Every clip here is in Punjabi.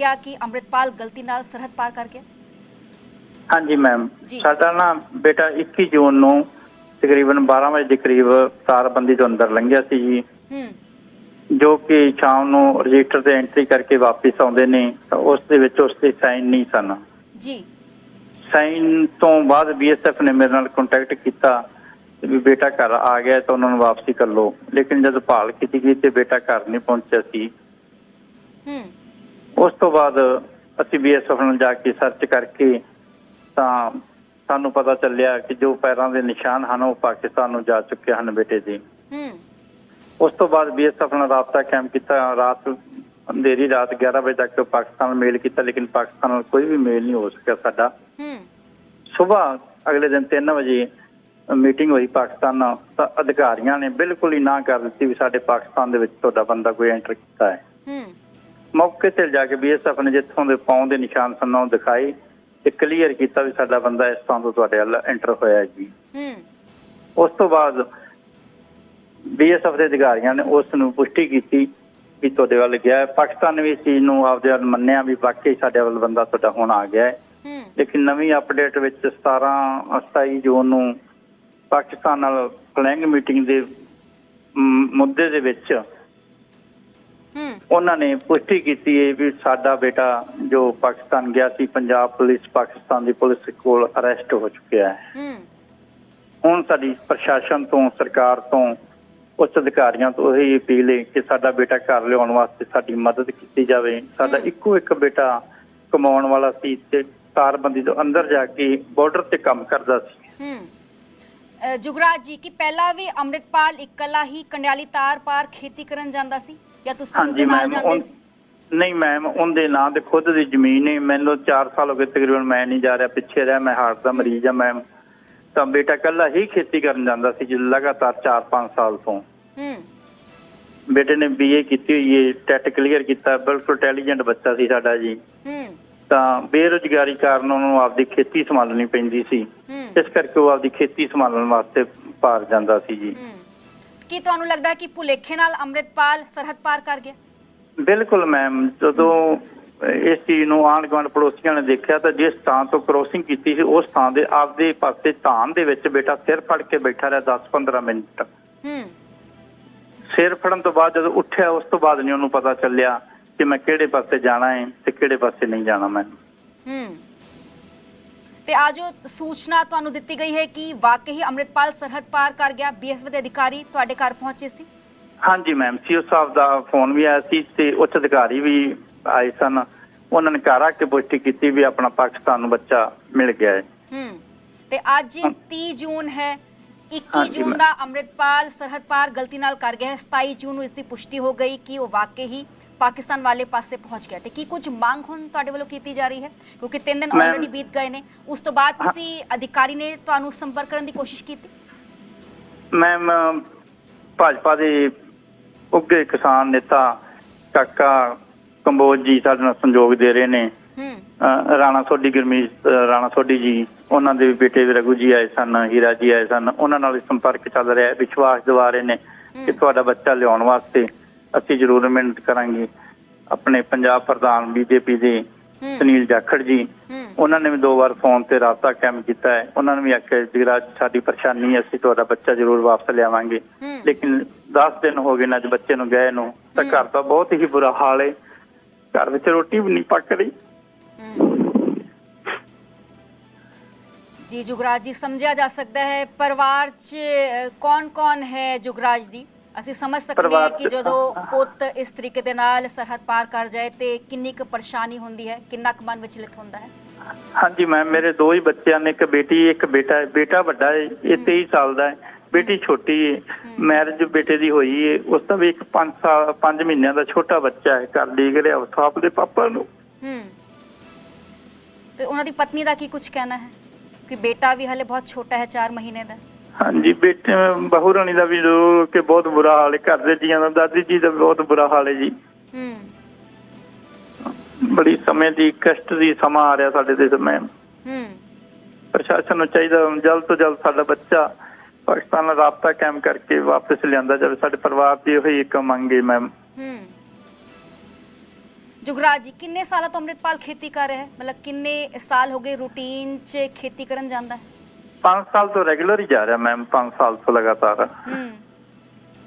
ਲੱਗਿਆ ਕਿ ਅੰਮ੍ਰਿਤਪਾਲ ਗਲਤੀ ਨਾਲ ਸਰਹੱਦ ਪਾਰ ਕਰ ਗਿਆ? ਹਾਂਜੀ ਮੈਮ। ਸਾਡਾ ਨਾ ਬੇਟਾ 21 ਜੂਨ ਨੂੰ ਤਕਰੀਬਨ 12 ਵਜੇ ਦੇ ਕਰੀਬ ਤਾਰਬੰਦੀ ਤੋਂ ਅੰਦਰ ਲੰਘਿਆ ਸੀ ਜੀ। ਹੂੰ। ਜੋ ਕਿ ਸ਼ਾਮ ਨੂੰ ਰਜਿਸਟਰ ਤੇ ਐਂਟਰੀ ਕਰਕੇ ਵਾਪਸ ਆਉਂਦੇ ਨੇ ਤਾਂ ਉਸ ਦੇ ਵਿੱਚ ਉਸ ਦੇ ਸਾਈਨ ਨਹੀਂ ਸਨ। ਜੀ। ਸਾਈਨ ਤੋਂ ਬਾਅਦ ਬੀਐਸਐਫ ਨੇ ਮੇਰੇ ਨਾਲ ਕੰਟੈਕਟ ਕੀਤਾ ਵੀ ਬੇਟਾ ਘਰ ਆ ਗਿਆ ਤਾਂ ਉਹਨਾਂ ਨੂੰ ਵਾਪਸੀ ਕਰ ਲਓ। ਲੇਕਿਨ ਜਦ ਭਾਲ ਕੀਤੀ ਗਈ ਤੇ ਬੇਟਾ ਘਰ ਨਹੀਂ ਪਹੁੰਚਿਆ ਸੀ। ਹੂੰ। ਉਸ ਤੋਂ ਬਾਅਦ ਅਸੀਂ ਬੀਐਸਐਫ ਨਾਲ ਜਾ ਕੇ ਸਰਚ ਕਰਕੇ ਤਾਂ ਸਾਨੂੰ ਪਤਾ ਚੱਲਿਆ ਕਿ ਜੋ ਪੈਰਾਂ ਦੇ ਨਿਸ਼ਾਨ ਹਨ ਉਹ ਪਾਕਿਸਤਾਨ ਨੂੰ ਜਾ ਚੁੱਕੇ ਹਨ ਬੇਟੇ ਦੇ ਹੂੰ। ਉਸ ਤੋਂ ਬਾਅਦ ਬੀਐਸਐਫ ਨਾਲ ਰਾਬਤਾ ਕਾਇਮ ਕੀਤਾ। ਰਾਤ ਅੰਧੇਰੀ ਰਾਤ 11 ਵਜੇ ਤੱਕ ਪਾਕਿਸਤਾਨ ਨਾਲ ਮੇਲ ਕੀਤਾ ਲੇਕਿਨ ਪਾਕਿਸਤਾਨ ਨਾਲ ਕੋਈ ਵੀ ਮੇਲ ਨਹੀਂ ਹੋ ਸਕਿਆ ਸਾਡਾ। ਹੂੰ। ਸਵੇਰ ਅਗਲੇ ਦਿਨ 3 ਵਜੇ ਮੀਟਿੰਗ ਹੋਈ ਪਾਕਿਸਤਾਨ ਨਾਲ ਤਾਂ ਅਧਿਕਾਰੀਆਂ ਨੇ ਬਿਲਕੁਲ ਹੀ ਨਾ ਕਰ ਦਿੱਤੀ ਵੀ ਸਾਡੇ ਪਾਕਿਸਤਾਨ ਦੇ ਵਿੱਚ ਤੁਹਾਡਾ ਬੰਦਾ ਕੋਈ ਐਂਟਰ ਕੀਤਾ ਹੈ। ਹੂੰ। ਮੌਕੇ ਤੇ ਜਾ ਕੇ ਬੀਐਸਐਫ ਨੇ ਜਿੱਥੋਂ ਦੇ ਪਾਉਂ ਦੇ ਨਿਸ਼ਾਨ ਸਨ ਦਿਖਾਏ ਤੇ ਕਲੀਅਰ ਕੀਤਾ ਵੀ ਸਾਡਾ ਬੰਦਾ ਇਸ ਥਾਂ ਤੋਂ ਤੁਹਾਡੇ ਵੱਲ ਐਂਟਰ ਹੋਇਆ ਜੀ। ਹੂੰ। ਉਸ ਤੋਂ ਬਾਅਦ ਬੀਐਸਐਫ ਦੇ ਅਧਿਕਾਰੀਆਂ ਨੇ ਉਸ ਨੂੰ ਪੁਸ਼ਟੀ ਕੀਤੀ ਵੀ ਤੁਹਾਡੇ ਵੱਲ ਗਿਆ। ਪਾਕਿਸਤਾਨ ਨੇ ਵੀ ਇਸ ਚੀਜ਼ ਨੂੰ ਆਪਦੇ ਵੱਲ ਮੰਨਿਆ ਵੀ ਵਾਕਈ ਸਾਡੇ ਵੱਲ ਬੰਦਾ ਤੁਹਾਡਾ ਹੁਣ ਆ ਗਿਆ ਹੈ। ਲੇਕਿਨ ਨਵੀਂ ਅਪਡੇਟ ਵਿੱਚ 17 27 ਜੂਨ ਨੂੰ ਪਾਕਿਸਤਾਨ ਨਾਲ ਫਲੈਂਗ ਮੀਟਿੰਗ ਦੇ ਮੁੱਦੇ ਦੇ ਵਿੱਚ ਉਹਨਾਂ ਨੇ ਪੁਸ਼ਟੀ ਕੀਤੀ ਹੈ ਵੀ ਸਾਡਾ ਬੇਟਾ ਜੋ ਪਾਕਿਸਤਾਨ ਗਿਆ ਸੀ ਪੰਜਾਬ ਪੁਲਿਸ ਪਾਕਿਸਤਾਨ ਦੀ ਪੁਲਿਸ ਕੋਲ ਅਰੈਸਟ ਹੋ ਚੁੱਕਿਆ ਹੈ। ਹੂੰ। ਹੁਣ ਸਾਡੀ ਪ੍ਰਸ਼ਾਸਨ ਤੋਂ ਸਰਕਾਰ ਤੋਂ ਉੱਚ ਅਧਿਕਾਰੀਆਂ ਤੋਂ ਇਹ ਅਪੀਲ ਹੈ ਕਿ ਸਾਡਾ ਬੇਟਾ ਘਰ ਲਿਆਉਣ ਵਾਸਤੇ ਸਾਡੀ ਮਦਦ ਕੀਤੀ ਜਾਵੇ। ਸਾਡਾ। ਇੱਕੋ ਇੱਕ ਬੇਟਾ ਕਮਾਉਣ ਵਾਲਾ ਸੀ ਤੇ ਤਾਰਬੰਦੀ ਤੋਂ ਅੰਦਰ ਜਾ ਕੇ ਬਾਰਡਰ ਤੇ ਕੰਮ ਕਰਦਾ ਸੀ। ਜੁਗਰਾਜ ਜੀ ਕਿ ਪਹਿਲਾਂ ਵੀ ਅੰਮ੍ਰਿਤਪਾਲ ਇਕੱਲਾ ਹੀ ਕੰਡਿਆਲੀ ਤਾਰ ਪਾਰ ਖੇਤੀ ਕਰਨ ਜਾਂਦਾ ਸੀ? ਜਾਂ ਤੁਸੀਂ ਹਾਂਜੀ ਮੈਮ ਨਹੀਂ ਮੈਮ ਉਹਦੇ ਨਾਂ ਤੇ ਖੁਦ ਦੀ ਜ਼ਮੀਨ ਹੈ ਮੈਨੂੰ 4 ਸਾਲ ਹੋ ਗਏ ਤਕਰੀਬਨ ਮੈਂ ਨਹੀਂ ਜਾ ਰਿਹਾ ਪਿੱਛੇ ਰਿਹਾ ਮੈਂ ਹਾਰਟ ਦਾ ਮਰੀਜ਼ ਆ ਮੈਮ ਤਾਂ ਬੇਟਾ ਕੱਲਾ ਹੀ ਖੇਤੀ ਕਰਨ ਜਾਂਦਾ ਸੀ ਜੀ ਲਗਾਤਾਰ 4-5 ਸਾਲ ਤੋਂ। ਹੂੰ। ਬੇਟੇ ਨੇ ਬੀਏ ਕੀਤੀ ਹੋਈ ਹੈ ਟੈਟ ਕਲੀਅਰ ਕੀਤਾ ਬਿਲਕੁਲ ਇੰਟੈਲੀਜੈਂਟ ਬੱਚਾ ਸੀ ਸਾਡਾ ਜੀ। ਹੂੰ। ਤਾਂ ਬੇਰੁਜ਼ਗਾਰੀ ਕਾਰਨ ਉਹਨੂੰ ਆਪਦੀ ਖੇਤੀ ਸੰਭਾਲਣੀ ਪੈਂਦੀ ਸੀ। ਇਸ ਕਰਕੇ ਉਹ ਆਪਦੀ ਖੇਤੀ ਸੰਭਾਲਣ ਵਾਸਤੇ ਪਾਰ ਜਾਂਦਾ ਸੀ ਜੀ। ਹੂੰ। ਕੀ ਤੁਹਾਨੂੰ ਲੱਗਦਾ ਹੈ ਕਿ ਭੁਲੇਖੇ ਨਾਲ ਅੰਮ੍ਰਿਤਪਾਲ ਸਰਹੱਦ ਪਾਰ ਕਰ ਗਿਆ? ਬਿਲਕੁਲ ਮੈਮ ਜਦੋਂ ਇਸ ਚੀਜ਼ ਨੂੰ ਆਂਢ ਗੁਆਂਢ ਪੜੋਸੀਆਂ ਨੇ ਦੇਖਿਆ ਤਾਂ ਜਿਸ ਥਾਂ ਤੋਂ ਕ੍ਰੋਸਿੰਗ ਕੀਤੀ ਸੀ ਉਸ ਥਾਂ ਦੇ ਆਪਦੇ ਪਾਸੇ ਧਾਨ ਦੇ ਵਿੱਚ ਬੇਟਾ ਸਿਰ ਫੜ ਕੇ ਬੈਠਾ ਰਿਹਾ 10-15 ਮਿੰਟ। ਹੂੰ। ਸਿਰ ਫੜਨ ਤੋਂ ਬਾਅਦ ਜਦੋਂ ਉੱਠਿਆ ਉਸ ਤੋਂ ਬਾਅਦ ਨਹੀਂ ਉਹਨੂੰ ਪਤਾ ਚੱਲਿਆ ਕਿ ਮੈਂ ਕਿਹੜੇ ਪਾਸੇ ਜਾਣਾ ਹੈ ਤੇ ਕਿਹੜੇ ਪਾਸੇ ਨਹੀਂ ਜਾਣਾ ਮੈਂ ਹੂੰ। ਤੇ ਆ ਜੋ ਸੂਚਨਾ ਤੁਹਾਨੂੰ ਦਿੱਤੀ ਗਈ ਹੈ ਕਿ ਵਾਕਈ ਅੰਮ੍ਰਿਤਪਾਲ ਸਰਹੱਦ ਪਾਰ ਕਰ ਗਿਆ ਬੀਐਸਐਫ ਦੇ ਅਧਿਕਾਰੀ ਤੁਹਾਡੇ ਘਰ ਪਹੁੰਚੇ ਸੀ? ਹਾਂਜੀ ਮੈਮ ਸੀਓ ਸਾਹਿਬ ਦਾ ਫੋਨ ਵੀ ਆਇਆ ਸੀ ਤੇ ਉੱਚ ਅਧਿਕਾਰੀ ਵੀ ਆਏ ਸਨ। ਉਹਨਾਂ ਨੇ ਆ ਕੇ ਪੁਸ਼ਟੀ ਕੀਤੀ ਵੀ ਆਪਣਾ ਪਾਕਿਸਤਾਨ ਨੂੰ ਬੱਚਾ ਮਿਲ ਗਿਆ ਹੈ। ਹੂੰ ਤੇ ਅੱਜ 30 ਜੂਨ ਹੈ 21 ਹਾਂਜੀ, ਜੂਨ ਦਾ ਅੰਮ੍ਰਿਤਪਾਲ ਸਰਹੱਦ ਪਾਰ ਗਲਤੀ ਨਾਲ ਕਰ ਗਿਆ ਹੈ। 27 ਜੂਨ ਨੂੰ ਇਸ ਦੀ ਪੁਸ਼ਟੀ ਹੋ ਗਈ ਕਿ ਉਹ ਵਾਕਈ ਹੀ ਪਾਕਿਸਤਾਨ ਵਾਲੇ ਪਾਸੇ ਪਹੁੰਚ ਗਿਆ ਤੇ ਕੀ ਕੁਝ ਮੰਗ ਹੁਣ ਤੁਹਾਡੇ ਵੱਲੋਂ ਕੀਤੀ ਜਾ ਰਹੀ ਹੈ? ਕਿਉਂਕਿ 3 ਦਿਨ ਆਲਰੇਡੀ ਬੀਤ ਗਏ ਨੇ। ਉਸ ਤੋਂ ਬਾਅਦ ਕਿਸੇ ਅਧਿਕਾਰੀ ਨੇ ਤੁਹਾਨੂੰ ਸੰਪਰਕ ਕਰਨ ਦੀ ਕੋਸ਼ਿਸ਼ ਕੀਤੀ? ਮੈਮ ਭਾਜਪਾ ਦੇ ਉੱਗੇ ਕਿਸਾਨ ਨੇਤਾ ਕਾਕਾ ਕੰਬੋਜ ਜੀ ਸਾਡੇ ਨਾਲ ਸੰਯੋਗ ਦੇ ਰਹੇ ਨੇ। ਰਾਣਾ ਸੋਢੀ ਗੁਰਮੀਤ ਰਾਣਾ ਸੋਢੀ ਜੀ। ਉਹਨਾਂ ਦੇ ਬੇਟੇ ਰਘੂ ਜੀ ਆਏ ਸਨ ਹੀਰਾ ਜੀ ਆਏ ਸਨ ਉਹਨਾਂ ਨਾਲ ਵੀ ਸੰਪਰਕ ਚੱਲ ਰਿਹਾ ਹੈ ਵਿਸ਼ਵਾਸ ਦਿਵਾ ਰਹੇ ਨੇ ਕਿ ਤੁਹਾਡਾ ਬੱਚਾ ਲਿਆਉਣ ਵਾਸਤੇ ਅਸੀਂ ਜ਼ਰੂਰ ਮਿਹਨਤ ਕਰਾਂਗੇ। ਆਪਣੇ ਪੰਜਾਬ ਪ੍ਰਧਾਨ ਬੀਜੇਪੀ ਦੇ ਸੁਨੀਲ ਜਾਖੜ ਜੀ ਉਹਨਾਂ ਨੇ ਵੀ ਦੋ ਵਾਰ ਫੋਨ ਤੇ ਰਾਬਤਾ ਕਾਇਮ ਕੀਤਾ ਹੈ। ਉਹਨਾਂ ਨੇ ਵੀ ਆਖਿਆ ਜਗਰਾਜ ਸਾਡੀ ਪਰੇਸ਼ਾਨੀ ਹੈ ਅਸੀਂ ਤੁਹਾਡਾ ਬੱਚਾ ਜ਼ਰੂਰ ਵਾਪਸ ਲਿਆਵਾਂਗੇ। ਲੇਕਿਨ 10 ਦਿਨ ਹੋ ਗਏ ਨੇ ਅੱਜ ਬੱਚੇ ਨੂੰ ਗਏ ਨੂੰ। ਤਾਂ ਘਰ ਦਾ ਬਹੁਤ ਹੀ ਬੁਰਾ ਹਾਲ ਹੈ। ਘਰ ਵਿੱਚ ਰੋਟੀ ਵੀ ਨਹੀਂ ਪੱਕ ਰਹੀ। ਜੀ ਜੁਗਰਾਜ ਜੀ ਸਮਝਿਆ ਜਾ ਸਕਦਾ ਹੈ ਪਰਿਵਾਰ 'ਚ ਕੌਣ-ਕੌਣ ਹੈ ਜੁਗਰਾਜ ਜੀ? ਅਸੀਂ ਸਮਝ ਸਕਦੇ ਹਾਂ ਕਿ ਜਦੋਂ ਪੁੱਤ ਇਸ ਤਰੀਕੇ ਦੇ ਨਾਲ ਸਰਹੱਦ ਪਾਰ ਕਰ ਜਾਏ ਤੇ ਕਿੰਨੀ ਕੁ ਪਰੇਸ਼ਾਨੀ ਹੁੰਦੀ ਹੈ ਕਿੰਨਾ ਕੁ ਮਨ ਵਿਚਲਿਤ ਹੁੰਦਾ ਹੈ? ਹਾਂਜੀ ਮੈਮ ਮੇਰੇ ਦੋ ਹੀ ਬੱਚਿਆਂ ਨੇ ਇੱਕ ਬੇਟੀ ਇੱਕ ਬੇਟਾ ਹੈ ਬੇਟਾ ਵੱਡਾ ਹੈ ਇਹ 23 ਸਾਲ ਦਾ ਹੈ ਬੇਟੀ ਛੋਟੀ ਹੈ ਮੈਰਿਜ ਬੇਟੇ ਦੀ ਹੋਈ ਹੈ ਉਸ ਦਾ ਵੀ ਇੱਕ 5 ਸਾਲ 5 ਮਹੀਨਿਆਂ ਦਾ ਛੋਟਾ ਬੱਚਾ ਹੈ ਘਰ ਡੀਕ ਰਿਹਾ ਉਸ ਆਪਦੇ ਪਾਪਾ ਨੂੰ। ਹੂੰ। ਤੇ ਉਹਨਾਂ ਦੀ ਪਤਨੀ ਦਾ ਕੀ ਕੁਝ ਕਹਿਣਾ ਹੈ? ਕਿ ਬੇਟਾ ਵੀ ਹਲੇ ਬਹੁਤ ਛੋਟਾ ਹੈ 4 ਮਹੀਨੇ ਦਾ। ਹਾਂਜੀ ਬੇਟੇ ਬਹੂ ਰਾਣੀ ਦਾ ਵੀ ਜੋ ਕਿ ਬਹੁਤ ਬੁਰਾ ਹਾਲ ਹੈ ਘਰ ਦੇ ਜੀਆਂ ਦਾ ਦਾਦੀ ਜੀ ਦਾ ਬਹੁਤ ਬੁਰਾ ਹਾਲ ਹੈ ਜੀ। ਹੂੰ। ਬੜੀ ਸਮੇਂ ਦੀ ਕਸ਼ਟ ਦੀ ਸਮਾਂ ਆ ਰਿਹਾ ਸਾਡੇ ਤੇ ਸਮੇਂ। ਹੂੰ। ਪ੍ਰਸ਼ਾਸਨ ਨੂੰ ਚਾਹੀਦਾ ਜਲਦ ਤੋਂ ਜਲਦ ਸਾਡਾ ਬੱਚਾ ਪਾਕਿਸਤਾਨ ਨਾਲ ਰਾਬਤਾ ਕਾਇਮ ਕਰਕੇ ਵਾਪਸ ਲਿਆਂਦਾ ਜਾਵੇ। ਸਾਡੇ ਪਰਿਵਾਰ ਦੀ ਉਹੀ ਇੱਕ ਮੰਗ ਹੈ ਮੈਮ। ਜੁਗਰਾਜ ਜੀ ਕਿੰਨੇ ਸਾਲਾਂ ਤੋਂ ਅੰਮ੍ਰਿਤਪਾਲ ਖੇਤੀ ਕਰ ਰਿਹਾ ਹੈ? ਮਤਲਬ ਕਿੰਨੇ ਸਾਲ ਹੋ ਗਏ ਰੂਟੀਨ 'ਚ ਖੇਤੀ ਕਰਨ ਜਾਂਦਾ ਹੈ? 5 ਸਾਲ ਤੋਂ ਰੈਗੂਲਰ ਹੀ ਜਾ ਰਿਹਾ ਮੈਮ 5 ਸਾਲ ਤੋਂ ਲਗਾਤਾਰ। ਹੂੰ।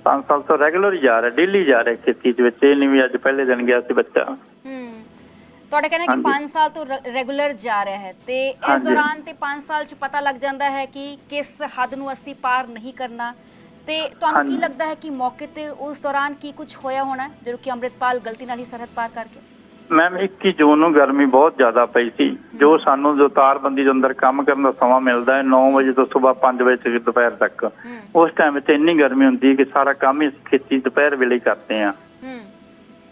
5 ਸਾਲ ਤੋਂ ਰੈਗੂਲਰ ਹੀ ਜਾ ਰਿਹਾ ਡੇਲੀ ਜਾ ਰਿਹਾ ਖੇਤੀ ਦੇ ਵਿੱਚ। ਇਹ ਨਹੀਂ ਵੀ ਅੱਜ ਪਹਿਲੇ ਦਿਨ ਗਿਆ ਸੀ ਬੱਚਾ। ਹੂੰ। ਤੁਹਾਡਾ ਕਹਿਣਾ ਹੈ ਕਿ ਹਾਂਜੀ। 5 ਸਾਲ ਤੋਂ ਰੈਗੂਲਰ ਜਾ ਰਿਹਾ ਹੈ ਤੇ ਇਸ। ਦੌਰਾਨ ਤੇ 5 ਸਾਲ 'ਚ ਪਤਾ ਲੱਗ ਜਾਂਦਾ ਹੈ ਕਿ ਕਿਸ ਹੱਦ ਨੂੰ ਅਸੀਂ ਪਾਰ ਨਹੀਂ ਕਰਨਾ। ਤੇ ਤੁਹਾਨੂੰ ਕੀ। ਲੱਗਦਾ ਹੈ ਕਿ ਮੌਕੇ ਤੇ ਉਸ ਦੌਰਾਨ ਕੀ ਕੁਝ ਹੋਇਆ ਹੋਣਾ ਜਦੋਂ ਕਿ ਅੰਮ੍ਰਿਤਪਾਲ ਗਲਤੀ ਨਾਲ ਹੀ ਸਰਹੱਦ ਪਾਰ ਕਰ ਗਿਆ ਮੈਮ 21 ਜੂਨ ਨੂੰ ਗਰਮੀ ਬਹੁਤ ਜ਼ਿਆਦਾ ਪਈ ਸੀ। ਜੋ ਸਾਨੂੰ ਜੋ ਤਾਰਬੰਦੀ ਦੇ ਅੰਦਰ ਕੰਮ ਕਰਨ ਦਾ ਸਮਾਂ ਮਿਲਦਾ ਹੈ 9 ਵਜੇ ਤੋਂ ਸਵੇਰ 5 ਵਜੇ ਤੱਕ ਦੁਪਹਿਰ ਤੱਕ। ਉਸ ਟਾਈਮ ਤੇ ਇੰਨੀ ਗਰਮੀ ਹੁੰਦੀ ਹੈ ਕਿ ਸਾਰਾ ਕੰਮ ਹੀ ਖੇਤੀ ਦੁਪਹਿਰ ਵੇਲੇ ਕਰਦੇ ਆ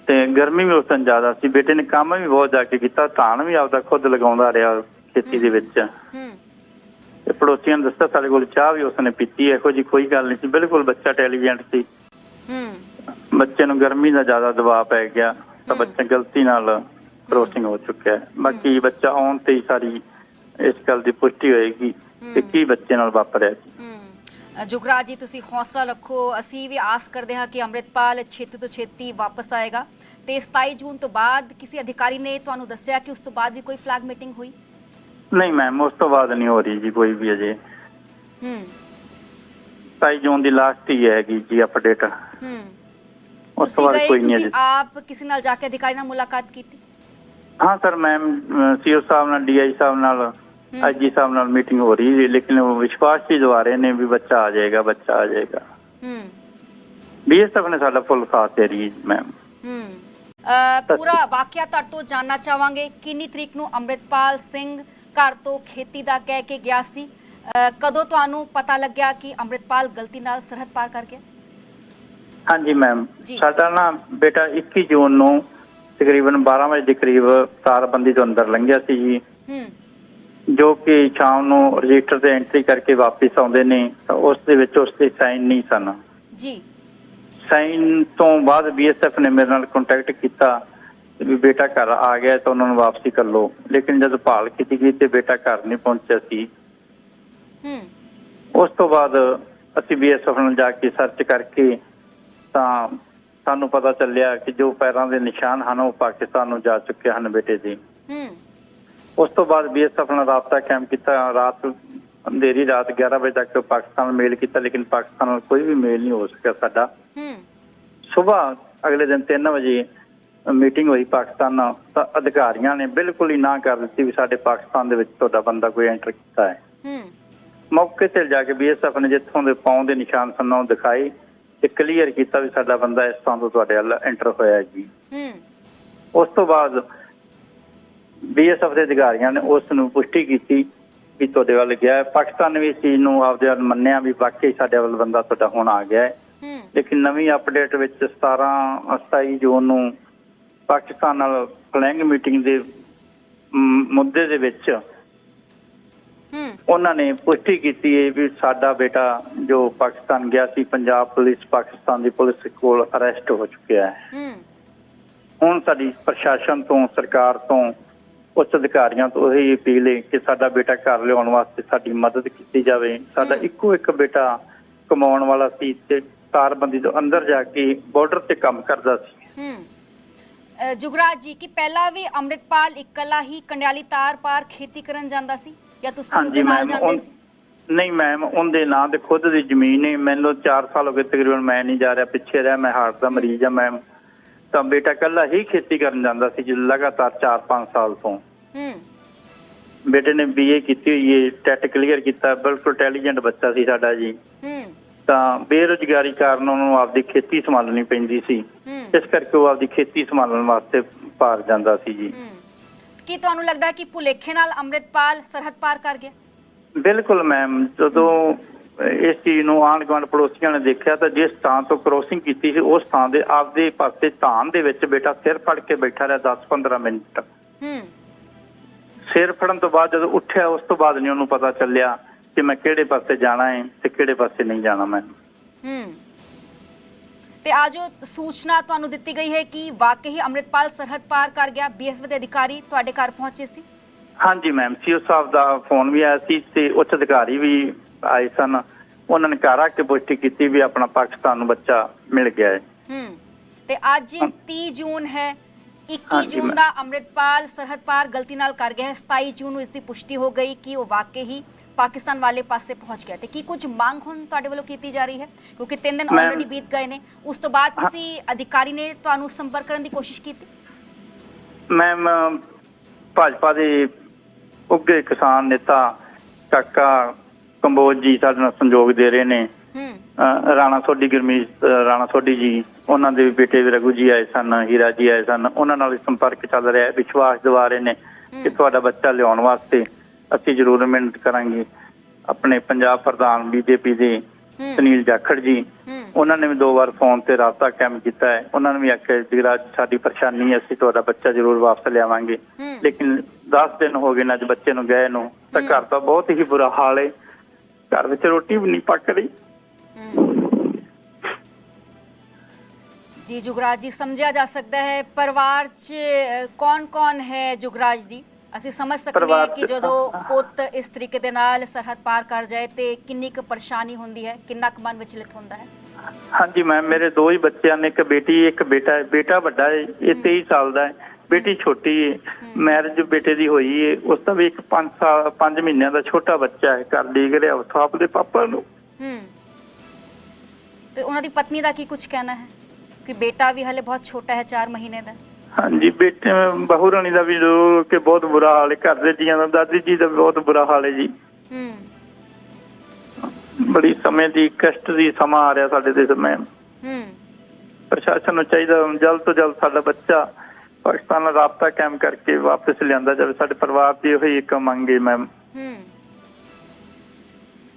ਤੇ ਗਰਮੀ ਵੀ ਉਸ ਦਿਨ ਜ਼ਿਆਦਾ ਸੀ। ਬੇਟੇ ਨੇ ਕੰਮ ਵੀ ਬਹੁਤ ਜਾ ਕੇ ਕੀਤਾ ਧਾਨ ਵੀ ਆਪਦਾ ਖੁਦ ਲਗਾਉਂਦਾ ਰਿਹਾ ਖੇਤੀ ਦੇ ਵਿੱਚ। ਹੂੰ। ਤੇ ਪੜੋਸੀਆਂ ਨੇ ਦੱਸਿਆ ਸਾਡੇ ਕੋਲ ਚਾਹ ਵੀ ਉਸਨੇ ਪੀਤੀ ਇਹੋ ਜੀ ਕੋਈ ਗੱਲ ਨਹੀਂ ਸੀ ਬਿਲਕੁਲ ਬੱਚਾ ਇੰਟੈਲੀਜੈਂਟ ਸੀ। ਹੂੰ। ਬੱਚੇ ਨੂੰ ਗਰਮੀ ਦਾ ਜ਼ਿਆਦਾ ਦਬਾਅ ਪੈ ਗਿਆ ਤਾਂ। ਬੱਚਾ ਗਲਤੀ ਨਾਲ ਕ੍ਰੋਸਿੰਗ ਹੋ ਚੁੱਕਿਆ ਹੈ। ਬਾਕੀ ਬੱਚਾ ਆਉਣ ਤੇ ਹੀ ਸਾਰੀ ਇਸ ਗੱਲ ਦੀ ਪੁਸ਼ਟੀ ਹੋਏਗੀ ਕਿ। ਕੀ ਬੱਚੇ ਨਾਲ ਵਾਪਰਿਆ ਸੀ। ਜੁਗਰਾਜ ਜੀ ਤੁਸੀਂ ਹੌਸਲਾ ਰੱਖੋ। ਅਸੀਂ ਵੀ ਆਸ ਕਰਦੇ ਹਾਂ ਕਿ ਅੰਮ੍ਰਿਤਪਾਲ ਛੇਤੀ ਤੋਂ ਛੇਤੀ ਵਾਪਸ ਆਏਗਾ। ਤੇ 27 ਜੂਨ ਤੋਂ ਬਾਅਦ ਕਿਸੇ ਅਧਿਕਾਰੀ ਨੇ ਤੁਹਾਨੂੰ ਦੱਸਿਆ ਕਿ ਉਸ ਤੋਂ ਬਾਅਦ ਵੀ ਕੋਈ ਫਲੈਗ ਮੀਟਿੰਗ ਹੋਈ? ਨਹੀਂ ਮੈਮ ਉਸ ਤੋਂ ਬਾਅਦ ਨਹੀਂ ਹੋ ਰਹੀ ਜੀ ਕੋਈ ਵੀ ਅਜੇ। ਹੂੰ। 27 ਜੂਨ ਦੀ ਲਾਸਟ ਹੀ ਹੈਗੀ ਜੀ ਅਪਡੇਟ ਹੂੰ। ਉਸ ਤੋਂ ਬਾਅਦ ਕੋਈ ਨਹੀਂ ਅਜੇ। ਆਪ ਕਿਸੇ ਨਾਲ ਜਾ ਕੇ ਅਧਿਕਾਰੀ ਨਾਲ ਮੁਲਾਕਾਤ ਕੀਤੀ? ਹਾਂ ਸਰ ਮੈਮ ਸੀਓ ਸਾਹਿਬ ਨਾਲ ਡੀਆਈ ਸਾਹਿਬ ਨਾਲ। ਆਈਜੀ ਸਾਹਿਬ ਨਾਲ ਮੀਟਿੰਗ ਹੋ ਰਹੀ ਹੈ ਲੇਕਿਨ ਉਹ ਵਿਸ਼ਵਾਸ ਹੀ ਦਵਾ ਰਹੇ ਨੇ ਵੀ ਬੱਚਾ ਆ ਜਾਏਗਾ ਬੱਚਾ ਆ ਜਾਏਗਾ। ਹੂੰ। ਬੀਐਸਐਫ ਨੇ ਸਾਡਾ ਫੁੱਲ ਸਾਥ ਦੇ ਰਹੀ ਮੈਮ ਹੂੰ। ਪੂਰਾ ਵਾਕਿਆ ਤੁਹਾਡੇ ਤੋਂ ਜਾਨਣਾ ਚਾਹਾਂਗੇ ਕਿੰਨੀ ਤਰੀਕ ਨੂੰ ਅੰਮ੍ਰਿਤਪਾਲ ਸਿੰਘ ਘਰ ਤੋਂ ਖੇਤੀ ਦਾ ਕਹਿ ਕੇ ਗਿਆ ਸੀ। ਕਦੋਂ ਤੁਹਾਨੂੰ ਪਤਾ ਲੱਗਿਆ ਕਿ ਅੰਮ੍ਰਿਤਪਾਲ ਗਲਤੀ ਨਾਲ ਸਰਹੱਦ ਪਾਰ ਕਰ ਗਿਆ? ਹਾਂਜੀ ਮੈਮ। ਸਾਡਾ ਨਾ ਬੇਟਾ 21 ਜੂਨ ਨੂੰ ਤਕਰੀਬਨ 12 ਵਜੇ ਦੇ ਕਰੀਬ ਤਾਰਬੰਦੀ ਤੋਂ ਅੰਦਰ ਲੰਘਿਆ ਸੀ ਜੀ। ਹੂੰ। ਜੋ ਕਿ ਸ਼ਾਮ ਨੂੰ ਰਜਿਸਟਰ ਤੇ ਐਂਟਰੀ ਕਰਕੇ ਵਾਪਸ ਆਉਂਦੇ ਨੇ ਤਾਂ ਉਸ ਦੇ ਵਿੱਚ ਉਸ ਦੇ ਸਾਈਨ ਨਹੀਂ ਸਨ। ਜੀ। ਸਾਈਨ ਤੋਂ ਬਾਅਦ ਬੀਐਸਐਫ ਨੇ ਮੇਰੇ ਨਾਲ ਕੰਟੈਕਟ ਕੀਤਾ। ਵੀ ਬੇਟਾ ਘਰ ਆ ਗਿਆ ਤਾਂ ਉਹਨਾਂ ਨੂੰ ਵਾਪਸੀ ਕਰ ਲਓ। ਲੇਕਿਨ ਜਦ ਭਾਲ ਕੀਤੀ ਗਈ ਤੇ ਬੇਟਾ ਘਰ ਨਹੀਂ ਪਹੁੰਚਿਆ ਸੀ। ਹੂੰ। ਉਸ ਤੋਂ ਬਾਅਦ ਅਸੀਂ ਬੀਐਸਐਫ ਨਾਲ ਜਾ ਕੇ ਸਰਚ ਕਰਕੇ ਤਾਂ ਸਾਨੂੰ ਪਤਾ ਚੱਲਿਆ ਕਿ ਜੋ ਪੈਰਾਂ ਦੇ ਨਿਸ਼ਾਨ ਹਨ ਉਹ ਪਾਕਿਸਤਾਨ ਨੂੰ ਜਾ ਚੁੱਕੇ ਹਨ ਬੇਟੇ ਦੇ ਹੂੰ। ਉਸ ਤੋਂ ਬਾਅਦ ਬੀਐਸਐਫ ਨਾਲ ਰਾਬਤਾ ਕਾਇਮ ਕੀਤਾ। ਰਾਤ ਅੰਧੇਰੀ ਰਾਤ 11 ਵਜੇ ਤੱਕ ਪਾਕਿਸਤਾਨ ਨਾਲ ਮੇਲ ਕੀਤਾ ਲੇਕਿਨ ਪਾਕਿਸਤਾਨ ਨਾਲ ਕੋਈ ਵੀ ਮੇਲ ਨਹੀਂ ਹੋ ਸਕਿਆ ਸਾਡਾ। ਹੂੰ। ਸਵੇਰ ਅਗਲੇ ਦਿਨ 3 ਵਜੇ ਮੀਟਿੰਗ ਹੋਈ ਪਾਕਿਸਤਾਨ ਨਾਲ ਤਾਂ ਅਧਿਕਾਰੀਆਂ ਨੇ ਬਿਲਕੁਲ ਹੀ ਨਾ ਕਰ ਦਿੱਤੀ ਵੀ ਸਾਡੇ ਪਾਕਿਸਤਾਨ ਦੇ ਵਿੱਚ ਤੁਹਾਡਾ ਬੰਦਾ ਕੋਈ ਐਂਟਰ ਕੀਤਾ ਹੈ। ਹੂੰ। ਮੌਕੇ ਤੇ ਜਾ ਕੇ ਬੀਐਸਐਫ ਨੇ ਜਿੱਥੋਂ ਦੇ ਪਾਉਂ ਦੇ ਨਿਸ਼ਾਨ ਸਨ ਦਿਖਾਏ ਤੇ ਕਲੀਅਰ ਕੀਤਾ ਵੀ ਸਾਡਾ ਬੰਦਾ ਇਸ ਥਾਂ ਤੋਂ ਤੁਹਾਡੇ ਵੱਲ ਐਂਟਰ ਹੋਇਆ ਜੀ। ਹੂੰ। ਉਸ ਤੋਂ ਬਾਅਦ ਬੀਐਸਐਫ ਦੇ ਅਧਿਕਾਰੀਆਂ ਨੇ ਉਸ ਨੂੰ ਪੁਸ਼ਟੀ ਕੀਤੀ ਵੀ ਤੁਹਾਡੇ ਵੱਲ ਗਿਆ ਹੈ। ਪਾਕਿਸਤਾਨ ਨੇ ਵੀ ਇਸ ਚੀਜ਼ ਨੂੰ ਆਪਦੇ ਵੱਲ ਮੰਨਿਆ ਵੀ ਵਾਕਈ ਸਾਡੇ ਵੱਲ ਬੰਦਾ ਤੁਹਾਡਾ ਹੁਣ ਆ ਗਿਆ ਹੈ। ਹੂੰ। ਲੇਕਿਨ ਨਵੀਂ ਅਪਡੇਟ ਵਿੱਚ 17 27 ਜੂਨ ਨੂੰ ਪਾਕਿਸਤਾਨ ਨਾਲ ਫਲੈਂਗ ਮੀਟਿੰਗ ਦੇ ਮੁੱਦੇ ਦੇ ਵਿੱਚ ਹੂੰ। ਉਹਨਾਂ ਨੇ ਪੁਸ਼ਟੀ ਕੀਤੀ ਹੈ ਵੀ ਸਾਡਾ ਬੇਟਾ ਜੋ ਪਾਕਿਸਤਾਨ ਗਿਆ ਸੀ ਪੰਜਾਬ ਪੁਲਿਸ ਪਾਕਿਸਤਾਨ ਦੀ ਪੁਲਿਸ ਕੋਲ ਅਰੈਸਟ ਹੋ ਚੁੱਕਿਆ ਹੈ। ਹੂੰ। ਹੁਣ ਸਾਡੀ ਪ੍ਰਸ਼ਾਸਨ ਤੋਂ ਸਰਕਾਰ ਤੋਂ ਉੱਚ ਅਧਿਕਾਰੀਆਂ ਤੋਂ ਇਹ ਅਪੀਲ ਹੈ ਕਿ ਸਾਡਾ ਬੇਟਾ ਘਰ ਲਿਆਉਣ ਵਾਸਤੇ ਸਾਡੀ ਮਦਦ ਕੀਤੀ ਜਾਵੇ। ਸਾਡਾ। ਇੱਕੋ ਇੱਕ ਬੇਟਾ ਕਮਾਉਣ ਵਾਲਾ ਸੀ ਤੇ ਤਾਰਬੰਦੀ ਤੋਂ ਅੰਦਰ ਜਾ ਕੇ ਬਾਰਡਰ ਤੇ ਕੰਮ ਕਰਦਾ ਸੀ। ਜੁਗਰਾਜ ਜੀ ਕਿ ਪਹਿਲਾਂ ਵੀ ਅੰਮ੍ਰਿਤਪਾਲ ਇਕੱਲਾ ਹੀ ਕੰਡਿਆਲੀ ਤਾਰ ਪਾਰ ਖੇਤੀ ਕਰਨ ਜਾਂਦਾ ਸੀ? ਜਾਂ ਤੁਸੀਂ ਉਸ ਦੇ ਨਾਲ ਜਾਂਦੇ ਸੀ? ਨਹੀਂ ਮੈਮ ਉਹਦੇ ਨਾਂ ਤੇ ਖੁਦ ਦੀ ਜ਼ਮੀਨ ਹੈ ਮੈਨੂੰ 4 ਸਾਲ ਹੋ ਗਏ ਤਕਰੀਬਨ ਮੈਂ ਨਹੀਂ ਜਾ ਰਿਹਾ ਪਿੱਛੇ ਰਿਹਾ ਮੈਂ ਹਾਰਟ ਦਾ ਮਰੀਜ਼ ਆ ਮੈਮ ਤਾਂ ਬੇਟਾ ਕੱਲਾ ਹੀ ਖੇਤੀ ਕਰਨ ਜਾਂਦਾ ਸੀ ਜੀ ਲਗਾਤਾਰ 4-5 ਸਾਲ ਤੋਂ। ਹੂੰ। ਬੇਟੇ ਨੇ ਬੀਏ ਕੀਤੀ ਹੋਈ ਹੈ ਟੈਟ ਕਲੀਅਰ ਕੀਤਾ ਬਿਲਕੁਲ ਇੰਟੈਲੀਜੈਂਟ ਬੱਚਾ ਸੀ ਸਾਡਾ ਜੀ। ਹੂੰ। ਤਾਂ ਬੇਰੁਜ਼ਗਾਰੀ ਕਾਰਨ ਉਹਨੂੰ ਆਪਦੀ ਖੇਤੀ ਸੰਭਾਲਣੀ ਪੈਂਦੀ ਸੀ। ਇਸ ਕਰਕੇ ਉਹ ਆਪਦੀ ਖੇਤੀ ਸੰਭਾਲਣ ਵਾਸਤੇ ਪਾਰ ਜਾਂਦਾ ਸੀ ਜੀ। ਕੀ ਤੁਹਾਨੂੰ ਲੱਗਦਾ ਕਿ ਭੁਲੇਖੇ ਨਾਲ ਅੰਮ੍ਰਿਤਪਾਲ ਸਰਹੱਦ ਪਾਰ ਕਰ ਗਿਆ? ਬਿਲਕੁਲ ਮੈਮ ਜਦੋਂ ਇਸ ਚੀਜ਼ ਨੂੰ ਆਂਢ ਗੁਆਂਢ ਪੜੋਸੀਆਂ ਨੇ ਦੇਖਿਆ ਤਾਂ ਜਿਸ ਥਾਂ ਤੋਂ ਕ੍ਰੋਸਿੰਗ ਕੀਤੀ ਸੀ ਉਸ ਥਾਂ ਦੇ ਆਪਦੇ ਪਾਸੇ ਧਾਨ ਦੇ ਵਿੱਚ ਬੇਟਾ ਸਿਰ ਫੜ ਕੇ ਬੈਠਾ ਰਿਹਾ 10-15 ਮਿੰਟ। ਹੂੰ। ਸਿਰ ਫੜਨ ਤੋਂ ਬਾਅਦ ਜਦੋਂ ਉੱਠਿਆ ਉਸ ਤੋਂ ਬਾਅਦ ਨਹੀਂ ਉਹਨੂੰ ਪਤਾ ਚੱਲਿਆ। ਕਿ ਮੈਂ ਕਿਹੜੇ ਪਾਸੇ ਜਾਣਾ ਹੈ ਤੇ ਕਿਹੜੇ ਪਾਸੇ ਨਹੀਂ ਜਾਣਾ ਮੈਂ। ਹੂੰ। ਤੇ ਆ ਜੋ ਸੂਚਨਾ ਤੁਹਾਨੂੰ ਦਿੱਤੀ ਗਈ ਹੈ ਕਿ ਵਾਕਈ ਅੰਮ੍ਰਿਤਪਾਲ ਸਰਹੱਦ ਪਾਰ ਕਰ ਗਿਆ। ਬੀਐਸਐਫ ਦੇ ਅਧਿਕਾਰੀ ਤੁਹਾਡੇ ਘਰ ਪਹੁੰਚੇ ਸੀ? ਹਾਂਜੀ ਮੈਮ ਸੀਓ ਸਾਹਿਬ ਦਾ ਫੋਨ ਵੀ ਆਇਆ ਸੀ ਤੇ ਉੱਚ ਅਧਿਕਾਰੀ ਵੀ ਆਏ ਸਨ। ਉਹਨਾਂ ਨੇ ਘਰ ਆ ਕੇ ਪੁਸ਼ਟੀ ਕੀਤੀ ਵੀ ਆਪਣਾ ਪਾਕਿਸਤਾਨ ਨੂੰ ਬੱਚਾ ਮਿਲ ਗਿਆ ਹੈ। ਹੂੰ। ਤੇ ਅੱਜ 30 ਜੂਨ ਹੈ। 21 ਹਾਂਜੀ, ਜੂਨ ਦਾ ਅੰਮ੍ਰਿਤਪਾਲ ਸਰਹੱਦ ਪਾਰ ਗਲਤੀ ਨਾਲ ਕਰ ਗਿਆ ਹੈ। 27 ਜੂਨ ਨੂੰ ਇਸ ਦੀ ਪੁਸ਼ਟੀ ਹੋ ਗਈ ਕਿ ਉਹ ਵਾਕਈ ਹੀ ਪਾਕਿਸਤਾਨ ਵਾਲੇ ਪਾਸੇ ਪਹੁੰਚ ਗਿਆ ਤੇ ਕੀ ਕੁਝ ਮੰਗ ਹੁਣ ਤੁਹਾਡੇ ਵੱਲੋਂ ਕੀਤੀ ਜਾ ਰਹੀ ਹੈ? ਕਿਉਂਕਿ 3 ਦਿਨ ਆਲਰੇਡੀ ਬੀਤ ਗਏ ਨੇ। ਉਸ ਤੋਂ ਬਾਅਦ ਕਿਸੇ ਅਧਿਕਾਰੀ ਨੇ ਤੁਹਾਨੂੰ ਸੰਪਰਕ ਕਰਨ ਦੀ ਕੋਸ਼ਿਸ਼ ਕੀਤੀ? ਮੈਮ ਭਾਜਪਾ ਦੇ ਉੱਗੇ ਕਿਸਾਨ ਨੇਤਾ ਕਾਕਾ ਕੰਬੋਜ ਜੀ ਸਾਡੇ ਨਾਲ ਸੰਯੋਗ ਦੇ ਰਹੇ ਨੇ। ਹੂੰ ਰਾਣਾ ਸੋਢੀ ਗੁਰਮੀਤ ਅਹ ਰਾਣਾ ਸੋਢੀ ਜੀ ਉਹਨਾਂ ਦੇ ਬੇਟੇ ਵੀ ਰਘੂ ਜੀ ਆਏ ਸਨ ਹੀਰਾ ਜੀ ਆਏ ਸਨ ਉਹਨਾਂ ਨਾਲ ਸੰਪਰਕ ਚੱਲ ਰਿਹਾ ਹੈ ਵਿਸ਼ਵਾਸ ਦਿਵਾ ਰਹੇ ਨੇ ਕਿ ਤੁਹਾਡਾ ਬੱਚਾ ਲਿਆਉਣ ਵਾਸਤੇ ਅਸੀਂ ਜ਼ਰੂਰ ਮਿਹਨਤ ਕਰਾਂਗੇ। ਆਪਣੇ ਪੰਜਾਬ ਪ੍ਰਧਾਨ ਬੀਜੇਪੀ ਦੇ ਸੁਨੀਲ ਜਾਖੜ ਜੀ ਉਹਨਾਂ ਨੇ ਵੀ ਦੋ ਵਾਰ ਫੋਨ ਤੇ ਰਾਬਤਾ ਕਾਇਮ ਕੀਤਾ ਹੈ। ਉਹਨਾਂ ਨੇ ਵੀ ਆਖਿਆ ਜਿਹੜਾ ਸਾਡੀ ਪਰੇਸ਼ਾਨੀ ਹੈ ਅਸੀਂ ਤੁਹਾਡਾ ਬੱਚਾ ਜ਼ਰੂਰ ਵਾਪਸ ਲਿਆਵਾਂਗੇ। ਲੇਕਿਨ 10 ਦਿਨ ਹੋ ਗਏ ਨੇ ਅੱਜ ਬੱਚੇ ਨੂੰ ਗਏ ਨੂੰ ਤਾਂ ਘਰ ਦਾ ਬਹੁਤ ਹੀ ਬੁਰਾ ਹਾਲ ਹੈ। ਘਰ ਵਿੱਚ ਰੋਟੀ ਵੀ ਨਹੀਂ ਪੱਕ ਰਹੀ ਜੀ ਜੁਗਰਾਜ ਜੀ ਸਮਝਿਆ ਜਾ ਸਕਦਾ ਹੈ ਪਰਿਵਾਰ 'ਚ ਕੌਣ-ਕੌਣ ਹੈ ਜੁਗਰਾਜ ਦੀ ਅਸੀਂ ਸਮਝ ਸਕਦੇ ਹਾਂ ਕਿ ਜਦੋਂ ਪੁੱਤ ਇਸ ਤਰੀਕੇ ਦੇ ਨਾਲ ਸਰਹੱਦ ਪਾਰ ਕਰ ਜਾਏ ਤੇ ਕਿੰਨੀ ਕੁ ਪਰੇਸ਼ਾਨੀ ਹੁੰਦੀ ਹੈ ਕਿੰਨਾ ਕੁ ਮਨ ਵਿਚਲਿਤ ਹੁੰਦਾ ਹੈ? ਹਾਂਜੀ ਮੈਂ ਮੇਰੇ ਦੋ ਹੀ ਬੱਚਿਆਂ ਨੇ ਇੱਕ ਬੇਟੀ ਇੱਕ ਬੇਟਾ ਹੈ ਬੇਟਾ ਵੱਡਾ ਹੈ ਇਹ 23 ਸਾਲ ਦਾ ਹੈ ਬੇਟੀ ਛੋਟੀ ਹੈ। ਮੈਰਿਜ ਬੇਟੇ ਦੀ ਹੋਈ ਹੈ ਉਸ ਦਾ ਵੀ ਇੱਕ 5 ਸਾਲ 5 ਮਹੀਨਿਆਂ ਦਾ ਛੋਟਾ ਬੱਚਾ ਹੈ ਘਰ ਡੀਗ ਰਿਹਾ ਉਸ ਆਪ ਦੇ ਪਾਪਾ ਨੂੰ। ਹੂੰ। ਤੇ ਉਹਨਾਂ ਦੀ ਪਤਨੀ ਦਾ ਕੀ ਕੁਝ ਕਹਿਣਾ ਹੈ? ਕਿ ਬੇਟਾ ਵੀ ਹਲੇ ਬਹੁਤ ਛੋਟਾ ਹੈ 4 ਮਹੀਨੇ ਦਾ। ਹਾਂਜੀ ਬੇਟੇ ਬਹੂ ਰਾਣੀ ਦਾ ਵੀ ਜੋ ਕਿ ਬਹੁਤ ਬੁਰਾ ਹਾਲ ਹੈ ਘਰ ਦੇ ਜੀਆਂ ਦਾ ਦਾਦੀ ਜੀ ਦਾ ਬਹੁਤ ਬੁਰਾ ਹਾਲ ਹੈ ਜੀ। ਹੂੰ। ਬੜੀ ਸਮੇਂ ਦੀ ਕਸ਼ਟ ਦੀ ਸਮਾਂ ਆ ਰਿਹਾ ਸਾਡੇ ਦੇ ਸਮੇਂ। ਹੂੰ। ਪ੍ਰਸ਼ਾਸਨ ਨੂੰ ਚਾਹੀਦਾ ਜਲਦ ਤੋਂ ਜਲਦ ਸਾਡਾ ਬੱਚਾ ਪਾਕਿਸਤਾਨ ਨਾਲ ਰਾਬਤਾ ਕਾਇਮ ਕਰਕੇ ਵਾਪਸ ਲਿਆਂਦਾ ਜਾਵੇ। ਸਾਡੇ ਪਰਿਵਾਰ ਦੀ ਉਹੀ ਇੱਕ ਮੰਗ ਹੈ ਮੈਮ। ਹੂੰ।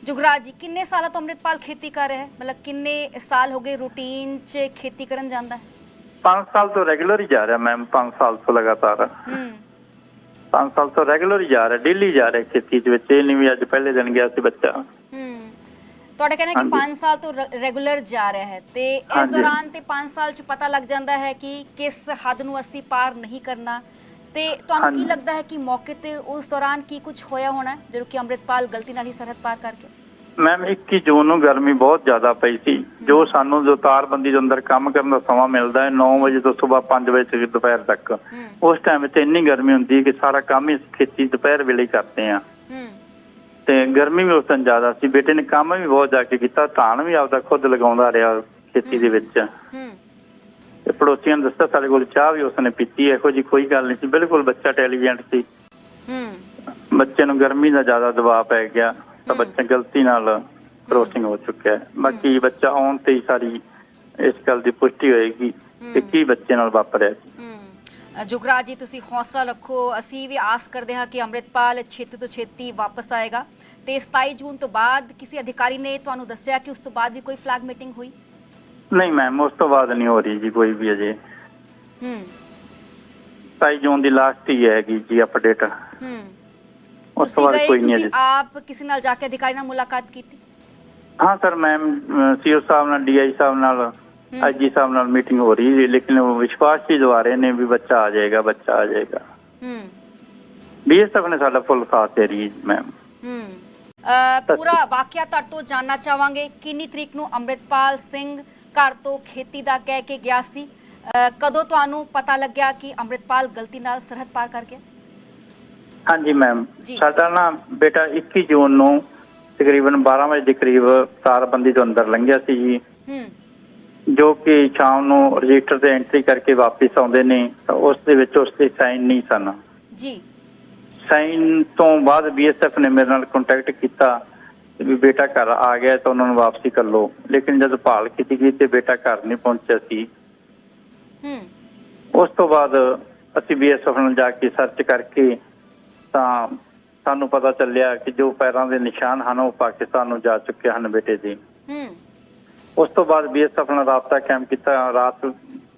ਜੁਗਰਾਜ ਜੀ ਕਿੰਨੇ ਸਾਲਾਂ ਤੋਂ ਅੰਮ੍ਰਿਤਪਾਲ ਖੇਤੀ ਕਰ ਰਿਹਾ ਹੈ? ਮਤਲਬ ਕਿੰਨੇ ਸਾਲ ਹੋ ਗਏ ਰੂਟੀਨ 'ਚ ਖੇਤੀ ਕਰਨ ਜਾਂਦਾ ਹੈ? 5 ਸਾਲ ਤੋਂ ਰੈਗੂਲਰ ਹੀ ਜਾ ਰਿਹਾ ਮੈਮ 5 ਸਾਲ ਤੋਂ ਲਗਾਤਾਰ। ਹੂੰ। 5 ਸਾਲ ਤੋਂ ਰੈਗੂਲਰ ਹੀ ਜਾ ਰਿਹਾ ਡੇਲੀ ਜਾ ਰਿਹਾ ਖੇਤੀ ਦੇ ਵਿੱਚ। ਇਹ ਨਹੀਂ ਵੀ ਅੱਜ ਪਹਿਲੇ ਦਿਨ ਗਿਆ ਸੀ ਬੱਚਾ। ਹੂੰ। ਤੁਹਾਡਾ ਕਹਿਣਾ ਕਿ ਹਾਂਜੀ। 5 ਸਾਲ ਤੋਂ ਰੈਗੂਲਰ ਜਾ ਰਿਹਾ ਹੈ। ਤੇ ਇਸ। ਦੌਰਾਨ ਤੇ 5 ਸਾਲ 'ਚ ਪਤਾ ਲੱਗ ਜਾਂਦਾ ਹੈ ਕਿ ਕਿਸ ਹੱਦ ਨੂੰ ਅਸੀਂ ਪਾਰ ਨਹੀਂ ਕਰਨਾ। ਤੇ ਤੁਹਾਨੂੰ ਕੀ। ਲੱਗਦਾ ਹੈ ਕਿ ਮੌਕੇ ਤੇ ਉਸ ਦੌਰਾਨ ਕੀ ਕੁਝ ਹੋਇਆ ਹੋਣਾ ਜਦੋਂ ਕਿ ਅੰਮ੍ਰਿਤਪਾਲ ਗਲਤੀ ਨਾਲ ਹੀ ਸਰਹੱਦ ਪਾਰ ਕਰ ਗਿਆ? ਮੈਮ 21 ਜੂਨ ਨੂੰ ਗਰਮੀ ਬਹੁਤ ਜ਼ਿਆਦਾ ਪਈ ਸੀ। ਜੋ ਸਾਨੂੰ ਜੋ ਤਾਰਬੰਦੀ ਦੇ ਅੰਦਰ ਕੰਮ ਕਰਨ ਦਾ ਸਮਾਂ ਮਿਲਦਾ ਹੈ 9 ਵਜੇ ਤੋਂ ਸਵੇਰ 5 ਵਜੇ ਤੱਕ ਦੁਪਹਿਰ ਤੱਕ। ਉਸ ਟਾਈਮ ਤੇ ਇੰਨੀ ਗਰਮੀ ਹੁੰਦੀ ਹੈ ਕਿ ਸਾਰਾ ਕੰਮ ਹੀ ਖੇਤੀ ਦੁਪਹਿਰ ਵੇਲੇ ਕਰਦੇ ਆ ਤੇ ਗਰਮੀ ਵੀ ਉਸ ਦਿਨ ਜ਼ਿਆਦਾ ਸੀ। ਬੇਟੇ ਨੇ ਕੰਮ ਵੀ ਬਹੁਤ ਜਾ ਕੇ ਕੀਤਾ ਧਾਨ ਵੀ ਆਪਦਾ ਖੁਦ ਲਗਾਉਂਦਾ ਰਿਹਾ ਖੇਤੀ ਦੇ ਵਿੱਚ। ਤੇ ਪੜੋਸੀਆਂ ਨੇ ਦੱਸਿਆ ਸਾਡੇ ਕੋਲ ਚਾਹ ਵੀ ਉਸਨੇ ਪੀਤੀ ਇਹੋ ਜੀ ਕੋਈ ਗੱਲ ਨਹੀਂ ਸੀ। ਬਿਲਕੁਲ ਬੱਚਾ ਇੰਟੈਲੀਜੈਂਟ ਸੀ। ਬੱਚੇ ਨੂੰ ਗਰਮੀ ਦਾ ਜ਼ਿਆਦਾ ਦਬਾਅ ਪੈ ਗਿਆ। ਤਾਂ। ਬੱਚਾ ਗਲਤੀ ਨਾਲ ਕ੍ਰੋਸਿੰਗ ਹੋ ਚੁੱਕਿਆ ਹੈ। ਬਾਕੀ ਬੱਚਾ ਆਉਣ ਤੇ ਹੀ ਸਾਰੀ ਇਸ ਗੱਲ ਦੀ ਪੁਸ਼ਟੀ ਹੋਏਗੀ ਕਿ। ਕੀ ਬੱਚੇ ਨਾਲ ਵਾਪਰਿਆ ਸੀ। ਜੁਗਰਾਜ ਜੀ ਤੁਸੀਂ ਹੌਸਲਾ ਰੱਖੋ। ਅਸੀਂ ਵੀ ਆਸ ਕਰਦੇ ਹਾਂ ਕਿ ਅੰਮ੍ਰਿਤਪਾਲ ਛੇਤੀ ਤੋਂ ਛੇਤੀ ਵਾਪਸ ਆਏਗਾ। ਤੇ 27 ਜੂਨ ਤੋਂ ਬਾਅਦ ਕਿਸੇ ਅਧਿਕਾਰੀ ਨੇ ਤੁਹਾਨੂੰ ਦੱਸਿਆ ਕਿ ਉਸ ਤੋਂ ਬਾਅਦ ਵੀ ਕੋਈ ਫਲੈਗ ਮੀਟਿੰਗ ਹੋਈ? ਨਹੀਂ ਮੈਮ ਉਸ ਤੋਂ ਬਾਅਦ ਨਹੀਂ ਹੋ ਰਹੀ ਜੀ ਕੋਈ ਵੀ ਅਜੇ। ਹੂੰ। 27 ਜੂਨ ਦੀ ਲਾਸਟ ਹੀ ਹੈਗੀ ਜੀ ਅਪਡੇਟ ਹੂੰ। ਉਸ ਤੋਂ ਬਾਅਦ ਕੋਈ ਨਹੀਂ ਆਪ ਕਿਸੇ ਨਾਲ ਜਾ ਕੇ ਅਧਿਕਾਰੀ ਨਾਲ ਮੁਲਾਕਾਤ ਕੀਤੀ? ਹਾਂ ਸਰ ਮੈਮ ਸੀਓ ਸਾਹਿਬ ਨਾਲ ਡੀਆਈ ਸਾਹਿਬ ਨਾਲ। ਆਈਜੀ ਸਾਹਿਬ ਨਾਲ ਮੀਟਿੰਗ ਹੋ ਰਹੀ ਹੈ ਲੇਕਿਨ ਉਹ ਵਿਸ਼ਵਾਸ ਹੀ ਦਵਾ ਰਹੇ ਨੇ ਵੀ ਬੱਚਾ ਆ ਜਾਏਗਾ ਬੱਚਾ ਆ ਜਾਏਗਾ। ਹੂੰ। ਬੀਐਸਐਫ ਨੇ ਸਾਡਾ ਫੁੱਲ ਸਾਥ ਦੇ ਰਹੀ ਮੈਮ। ਹੂੰ। ਪੂਰਾ ਵਾਕਿਆ ਤੁਹਾਡੇ ਤੋਂ ਜਾਨਣਾ ਚਾਹਾਂਗੇ ਕਿੰਨੀ ਤਰੀਕ ਨੂੰ ਅੰਮ੍ਰਿਤਪਾਲ ਸਿੰਘ ਘਰ ਤੋਂ ਖੇਤੀ ਦਾ ਕਹਿ ਕੇ ਗਿਆ ਸੀ? ਕਦੋਂ ਤੁਹਾਨੂੰ ਪਤਾ ਲੱਗਿਆ ਕਿ ਅੰਮ੍ਰਿਤਪਾਲ ਗਲਤੀ ਨਾਲ ਸਰਹੱਦ ਪਾਰ ਕਰ ਗਿਆ? ਹਾਂਜੀ ਮੈਮ ਜੀ। ਸਾਡਾ ਨਾ ਬੇਟਾ 21 ਜੂਨ ਨੂੰ ਤਕਰੀਬਨ 12 ਵਜੇ ਦੇ ਕਰੀਬ ਤਾਰਬੰਦੀ ਤੋਂ ਅੰਦਰ ਲੰਘਿਆ ਸੀ ਜੀ। ਹੂੰ। ਜੋ ਕਿ ਸ਼ਾਮ ਨੂੰ ਰਜਿਸਟਰ ਤੇ ਐਂਟਰੀ ਕਰਕੇ ਵਾਪਸ ਆਉਂਦੇ ਨੇ ਤਾਂ ਉਸ ਦੇ ਵਿੱਚ ਉਸ ਦੇ ਸਾਈਨ ਨਹੀਂ ਸਨ। ਜੀ। ਸਾਈਨ ਤੋਂ ਬਾਅਦ ਬੀਐਸਐਫ ਨੇ ਮੇਰੇ ਨਾਲ ਕੰਟੈਕਟ ਕੀਤਾ ਵੀ ਬੇਟਾ ਘਰ ਆ ਗਿਆ ਤਾਂ ਉਹਨਾਂ ਨੂੰ ਵਾਪਸੀ ਕਰ ਲਓ। ਲੇਕਿਨ ਜਦ ਭਾਲ ਕੀਤੀ ਗਈ ਤੇ ਬੇਟਾ ਘਰ ਨਹੀਂ ਪਹੁੰਚਿਆ ਸੀ। ਹੂੰ। ਉਸ ਤੋਂ ਬਾਅਦ ਅਸੀਂ ਬੀਐਸਐਫ ਨਾਲ ਜਾ ਕੇ ਸਰਚ ਕਰਕੇ ਤਾਂ ਸਾਨੂੰ ਪਤਾ ਚੱਲਿਆ ਕਿ ਜੋ ਪੈਰਾਂ ਦੇ ਨਿਸ਼ਾਨ ਹਨ ਉਹ ਪਾਕਿਸਤਾਨ ਨੂੰ ਜਾ ਚੁੱਕੇ ਹਨ ਬੇਟੇ ਹੂੰ। ਉਸ ਤੋਂ ਬਾਅਦ ਬੀਐਸਐਫ ਨਾਲ ਰਾਬਤਾ ਕਾਇਮ ਕੀਤਾ। ਰਾਤ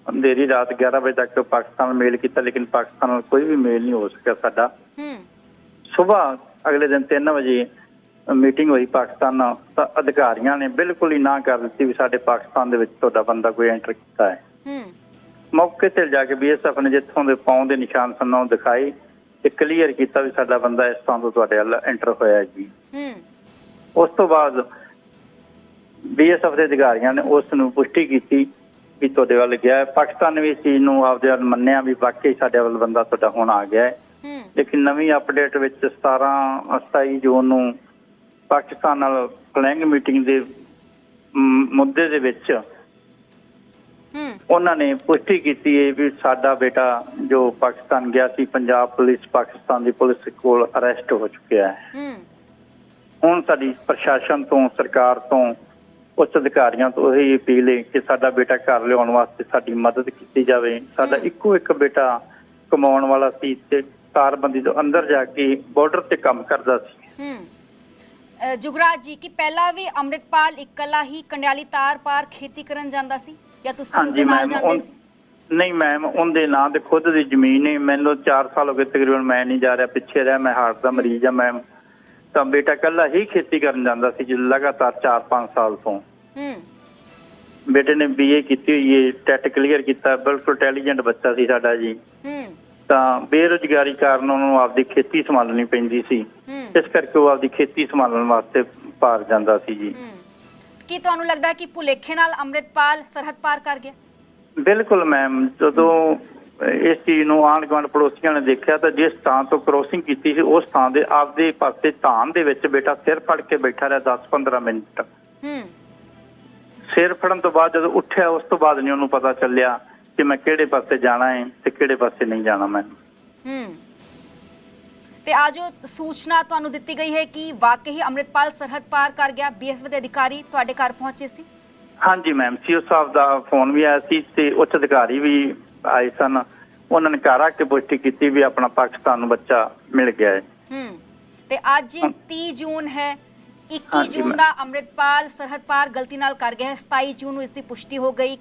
ਅੰਧੇਰੀ ਰਾਤ 11 ਵਜੇ ਤੱਕ ਪਾਕਿਸਤਾਨ ਨਾਲ ਮੇਲ ਕੀਤਾ ਲੇਕਿਨ ਪਾਕਿਸਤਾਨ ਨਾਲ ਕੋਈ ਵੀ ਮੇਲ ਨਹੀਂ ਹੋ ਸਕਿਆ ਸਾਡਾ। ਹੂੰ। ਸਵੇਰ ਅਗਲੇ ਦਿਨ 3 ਵਜੇ ਮੀਟਿੰਗ ਹੋਈ ਪਾਕਿਸਤਾਨ ਨਾਲ ਤਾਂ ਅਧਿਕਾਰੀਆਂ ਨੇ ਬਿਲਕੁਲ ਹੀ ਨਾ ਕਰ ਦਿੱਤੀ ਵੀ ਸਾਡੇ ਪਾਕਿਸਤਾਨ ਦੇ ਵਿੱਚ ਤੁਹਾਡਾ ਬੰਦਾ ਕੋਈ ਐਂਟਰ ਕੀਤਾ ਹੈ। ਹੂੰ। ਮੌਕੇ ਤੇ ਜਾ ਕੇ ਬੀਐਸਐਫ ਨੇ ਜਿੱਥੋਂ ਦੇ ਪਾਉਂ ਦੇ ਨਿਸ਼ਾਨ ਸਨ ਉਹ ਦਿਖਾਏ। ਤੇ ਕਲੀਅਰ ਕੀਤਾ ਵੀ ਸਾਡਾ ਬੰਦਾ ਇਸ ਥਾਂ ਤੋਂ ਤੁਹਾਡੇ ਵੱਲ ਐਂਟਰ ਹੋਇਆ ਹੈ ਜੀ। ਹੂੰ। ਉਸ ਤੋਂ ਬਾਅਦ ਬੀਐਸਐਫ ਦੇ ਅਧਿਕਾਰੀਆਂ ਨੇ ਉਸ ਨੂੰ ਪੁਸ਼ਟੀ ਕੀਤੀ ਵੀ ਤੁਹਾਡੇ ਵੱਲ ਗਿਆ ਹੈ। ਪਾਕਿਸਤਾਨ ਵੀ ਇਸ ਚੀਜ਼ ਨੂੰ ਆਪਦੇ ਵੱਲ ਮੰਨਿਆ ਵੀ ਵਾਕਈ ਸਾਡੇ ਵੱਲ ਬੰਦਾ ਤੁਹਾਡਾ ਹੁਣ ਆ ਗਿਆ ਹੈ। ਹੂੰ। ਲੇਕਿਨ ਨਵੀਂ ਅਪਡੇਟ ਵਿੱਚ 17 27 ਜੂਨ ਨੂੰ ਪਾਕਿਸਤਾਨ ਨਾਲ ਫਲੈਂਗ ਮੀਟਿੰਗ ਦੇ ਮੁੱਦੇ ਦੇ ਵਿੱਚ ਉਹਨਾਂ ਨੇ ਪੁਸ਼ਟੀ ਕੀਤੀ ਹੈ ਵੀ ਸਾਡਾ ਬੇਟਾ ਜੋ ਪਾਕਿਸਤਾਨ ਗਿਆ ਸੀ ਪੰਜਾਬ ਪੁਲਿਸ ਪਾਕਿਸਤਾਨ ਦੀ ਪੁਲਿਸ ਕੋਲ ਅਰੈਸਟ ਹੋ ਚੁੱਕਿਆ ਹੈ। ਹੂੰ। ਹੁਣ ਸਾਡੀ ਪ੍ਰਸ਼ਾਸਨ ਤੋਂ ਸਰਕਾਰ ਤੋਂ ਉੱਚ ਅਧਿਕਾਰੀਆਂ ਤੋਂ ਇਹ ਅਪੀਲ ਹੈ ਕਿ ਸਾਡਾ ਬੇਟਾ ਘਰ ਲਿਆਉਣ ਵਾਸਤੇ ਸਾਡੀ ਮਦਦ ਕੀਤੀ ਜਾਵੇ। ਸਾਡਾ। ਇੱਕੋ ਇੱਕ ਬੇਟਾ ਕਮਾਉਣ ਵਾਲਾ ਸੀ ਤੇ ਤਾਰਬੰਦੀ ਤੋਂ ਅੰਦਰ ਜਾ ਕੇ ਬਾਰਡਰ ਤੇ ਕੰਮ ਕਰਦਾ ਸੀ। ਜੁਗਰਾਜ ਜੀ ਕਿ ਪਹਿਲਾਂ ਵੀ ਅੰਮ੍ਰਿਤਪਾਲ ਇਕੱਲਾ ਹੀ ਕੰਡਿਆਲੀ ਤਾਰ ਪਾਰ ਖੇਤੀ ਕਰਨ ਜਾਂਦਾ ਸੀ? ਜਾਂ ਤੁਸੀਂ ਹਾਂਜੀ ਨਾਲ ਮੈਮ ਜਾਂਦੇ ਉਨ- ਸੀ? ਨਹੀਂ ਮੈਮ ਉਹਦੇ ਨਾਂ ਤੇ ਖੁਦ ਦੀ ਜ਼ਮੀਨ ਹੈ ਮੈਨੂੰ 4 ਸਾਲ ਹੋ ਗਏ ਤਕਰੀਬਨ ਮੈਂ ਨਹੀਂ ਜਾ ਰਿਹਾ ਪਿੱਛੇ ਰਿਹਾ ਮੈਂ ਹਾਰਟ ਦਾ ਮਰੀਜ਼ ਆ ਮੈਮ ਤਾਂ ਬੇਟਾ ਇਕੱਲਾ ਹੀ ਖੇਤੀ ਕਰਨ ਜਾਂਦਾ ਸੀ ਜੀ ਲਗਾਤਾਰ 4-5 ਸਾਲ ਤੋਂ। ਹੂੰ। ਬੇਟੇ ਨੇ ਬੀਏ ਕੀਤੀ ਹੋਈ ਹੈ ਟੈਟ ਕਲੀਅਰ ਕੀਤਾ ਬਿਲਕੁਲ ਇੰਟੈਲੀਜੈਂਟ ਬੱਚਾ ਸੀ ਸਾਡਾ ਜੀ। ਹੂੰ। ਤਾਂ ਬੇਰੁਜ਼ਗਾਰੀ ਕਾਰਨ ਉਹਨੂੰ ਆਪਦੀ ਖੇਤੀ ਸੰਭਾਲਣੀ ਪੈਂਦੀ ਸੀ। ਹੂੰ। ਇਸ ਕਰਕੇ ਉਹ ਆਪਦੀ ਖੇਤੀ ਸੰਭਾਲਣ ਵਾਸਤੇ ਪਾਰ ਜਾਂਦਾ ਸੀ ਜੀ। ਹੂੰ। ਕੀ ਤੁਹਾਨੂੰ ਲੱਗਦਾ ਹੈ ਕਿ ਭੁਲੇਖੇ ਨਾਲ ਅੰਮ੍ਰਿਤਪਾਲ ਸਰਹੱਦ ਪਾਰ ਕਰ ਗਿਆ? ਬਿਲਕੁਲ ਮੈਮ ਜਦੋਂ ਇਸ ਚੀਜ਼ ਨੂੰ ਗੁਆਂਢ ਪੜੋਸੀਆਂ ਨੇ ਦੇਖਿਆ ਤਾਂ ਜਿਸ ਥਾਂ ਤੋਂ ਕ੍ਰੋਸਿੰਗ ਕੀਤੀ ਸੀ ਉਸ ਥਾਂ ਦੇ ਆਪਦੇ ਪਾਸੇ ਧਾਨ ਦੇ ਵਿੱਚ ਬੇਟਾ ਸਿਰ ਫੜ ਕੇ ਬੈਠਾ ਰਿਹਾ 10-15 ਮਿੰਟ। ਹੂੰ। ਸਿਰ ਫੜਨ ਤੋਂ ਬਾਅਦ ਜਦੋਂ ਉੱਠਿਆ ਉਸ ਤੋਂ ਬਾਅਦ ਨਹੀਂ ਉਹਨੂੰ ਪਤਾ ਚੱਲਿਆ ਕਿ ਮੈਂ ਕਿਹੜੇ ਪਾਸੇ ਜਾਣਾ ਹੈ ਤੇ ਕਿਹੜੇ ਪਾਸੇ ਨਹੀਂ ਜਾਣਾ ਮੈਂ ਹੂੰ। ਤੇ ਅੱਜ ਸੂਚਨਾ ਤੁਹਾਨੂੰ ਦਿੱਤੀ ਗਈ ਹੈ ਕਿ ਵਾਕਈ ਅੰਮ੍ਰਿਤਪਾਲ ਸਰਹੱਦ ਪਾਰ ਕਰ ਗਿਆ। ਬੀਐਸਐਫ ਦੇ ਅਧਿਕਾਰੀ ਤੁਹਾਡੇ ਘਰ ਪਹੁੰਚੇ ਸੀ? ਹਾਂਜੀ ਮੈਮ ਸੀਓ ਸਾਹਿਬ ਦਾ ਫੋਨ ਵੀ ਆਇਆ ਸੀ ਤੇ ਉੱਚ ਅਧਿਕਾਰੀ ਵੀ ਆਏ ਸਨ। ਉਹਨਾਂ ਨੇ ਆ ਕੇ ਪੁਸ਼ਟੀ ਕੀਤੀ ਵੀ ਆਪਣਾ ਪਾਕਿਸਤਾਨ ਨੂੰ ਬੱਚਾ ਮਿਲ ਗਿਆ ਹੈ। ਹੂੰ ਤੇ ਅੱਜ 30 ਜੂਨ ਹੈ। 21 ਹਾਂਜੀ, ਜੂਨ ਦਾ ਅੰਮ੍ਰਿਤਪਾਲ ਸਰਹੱਦ ਪਾਰ ਗਲਤੀ ਨਾਲ ਕਰ ਗਿਆ ਹੈ। 27 ਜੂਨ ਨੂੰ ਇਸ ਦੀ ਪੁਸ਼ਟੀ ਹੋ ਗਈ।